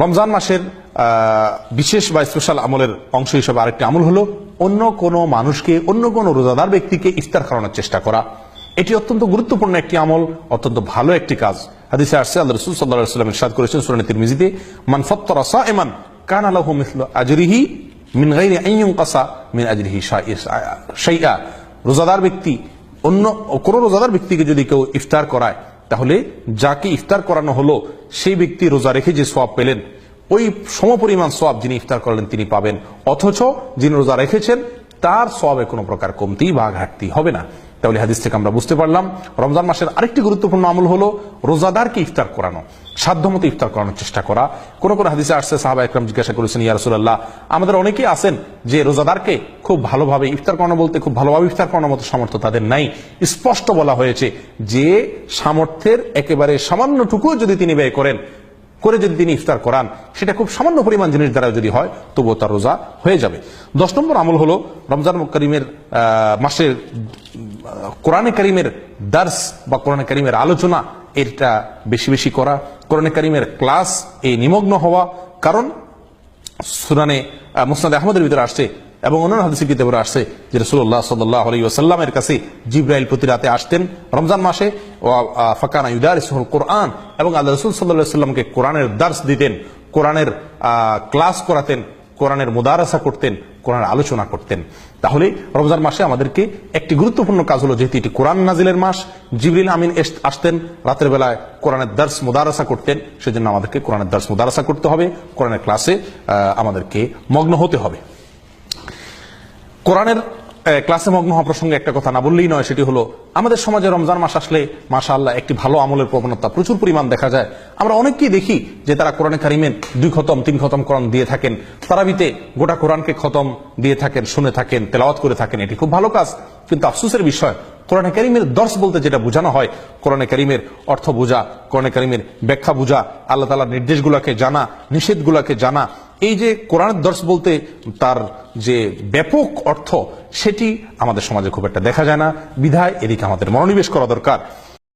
রমজান মাসের বিশেষ বা স্পেশাল আমলের অংশ হিসেবে আরেকটি আমল হলো অন্য কোনো মানুষকে, অন্য কোনো রোজাদার ব্যক্তিকে ইফতার খাওয়ানোর চেষ্টা করা। এটি অত্যন্ত গুরুত্বপূর্ণ একটি আমল, অত্যন্ত ভালো একটি কাজ। হাদিসে আসছে, আল্লাহ রসুল সাল্লাহ সাল্লাম ইরশাদ করেছেন সুরানি তিরমিজিতে, মান ফত্তরা সাইমান কান আলাহু মিসলু আজরিহি মিন গাইরি আন ইউনকাসা মিন আজরিহি শাইআ রোজাদার ব্যক্তি, অন্য কোন রোজাদার ব্যক্তিকে যদি কেউ ইফতার করায় তাহলে যাকে ইফতার করানো হলো, সেই ব্যক্তি রোজা রেখে যে সোয়াব পেলেন, ওই সমপরিমাণ সোয়াব যিনি ইফতার করলেন তিনি পাবেন। অথচ যিনি রোজা রেখেছেন তার সোয়াবে কোনো প্রকার কমতি বা ঘাটতি হবে না। তাহলে হাদিস থেকে আমরা বুঝতে পারলাম, রমজান মাসের আরেকটি গুরুত্বপূর্ণ আমল হলো রোজাদারকে ইফতার করানো, সাধ্যমতো ইফতার করানোর চেষ্টা করা। কোন কোন হাদিসে আসছে সাহাবা একরাম জিজ্ঞাসা করেছেন, ইয়া রাসূলুল্লাহ, আমাদের অনেকেই আছেন যে রোজাদারকে খুব ভালোভাবে ইফতার করানো বলতে, খুব ভালোভাবে ইফতার করানোর মতো সামর্থ্য তাদের নাই। স্পষ্ট বলা হয়েছে যে সামর্থ্যের একেবারে সামান্যটুকুও যদি তিনি ব্যয় করেন করে যদি তিনি ইফতার করান সেটা খুব সামান্য পরিমাণ জিনিস দ্বারা যদি হয় তবুও তার রোজা হয়ে যাবে। দশ নম্বর আমল হলো রমজান করিমের মাসের কোরআনে করিমের দার্স বা কোরআনে করিমের আলোচনা এটা বেশি বেশি করা। কোরআনে করিমের ক্লাস এই নিমগ্ন হওয়া কারণ আহ, মুসনাদ আহমদের ভিতরে আসছে এবং অন্যান্য হাদিসের কিতাবে আসছে যে রসুল্লাহ সাল্লাহ আলী কাছে জিব্রাইল প্রতি রাতে আসতেন রমজান মাসে, ও ফাকানা ইউদার ইসহুল কোরআন এবং আল্লাহ রসুল সাল্লাহ সাল্লামকে কোরআনের দার্স দিতেন, কোরআনের ক্লাস করাতেন, কোরআনের মুদারাসা করতেন, কোরআনের আলোচনা করতেন। তাহলে রমজান মাসে আমাদেরকে একটি গুরুত্বপূর্ণ কাজ হলো যেহেতু এটি কোরআন নাজিলের মাস, জিবরিল আমিন আসতেন, রাতের বেলায় কোরআনের দার্স মুদারাসা করতেন, সেজন্য আমাদেরকে কোরআনের দার্স মুদারাসা করতে হবে, কোরআনের ক্লাসে আমাদেরকে মগ্ন হতে হবে। কোরআনের ক্লাসে মগ্ন হওয়া প্রসঙ্গে একটা কথা না বললেই নয়, সেটি হলো, আমাদের সমাজে রমজান মাস আসলে মাসা আল্লাহ একটি ভালো আমলের প্রবণতা, প্রচুর পরিমাণ দেখা যায়। আমরা অনেককেই দেখি যে তারা কোরআনে কারিমের দুই খতম, তিন খতম কোরআন দিয়ে থাকেন। তারাবিতে গোটা কোরআনকে খতম দিয়ে থাকেন, শুনে থাকেন, তেলাওয়াত করে থাকেন, এটি খুব ভালো কাজ। কিন্তু আফসোসের বিষয়, কোরআনে কারিমের দর্শ বলতে যেটা বোঝানো হয়, কোরআনে কারিমের অর্থ বোঝা, কোরআনে কারিমের ব্যাখ্যা বোঝা, আল্লাহ তালার নির্দেশগুলোকে জানা, নিষেধগুলোকে জানা এই যে কোরআন দর্শ বলতে তার যে ব্যাপক অর্থ, সেটি আমাদের সমাজে খুব একটা দেখা যায় না। বিধায় এদিকে আমাদের মনোনিবেশ করা দরকার।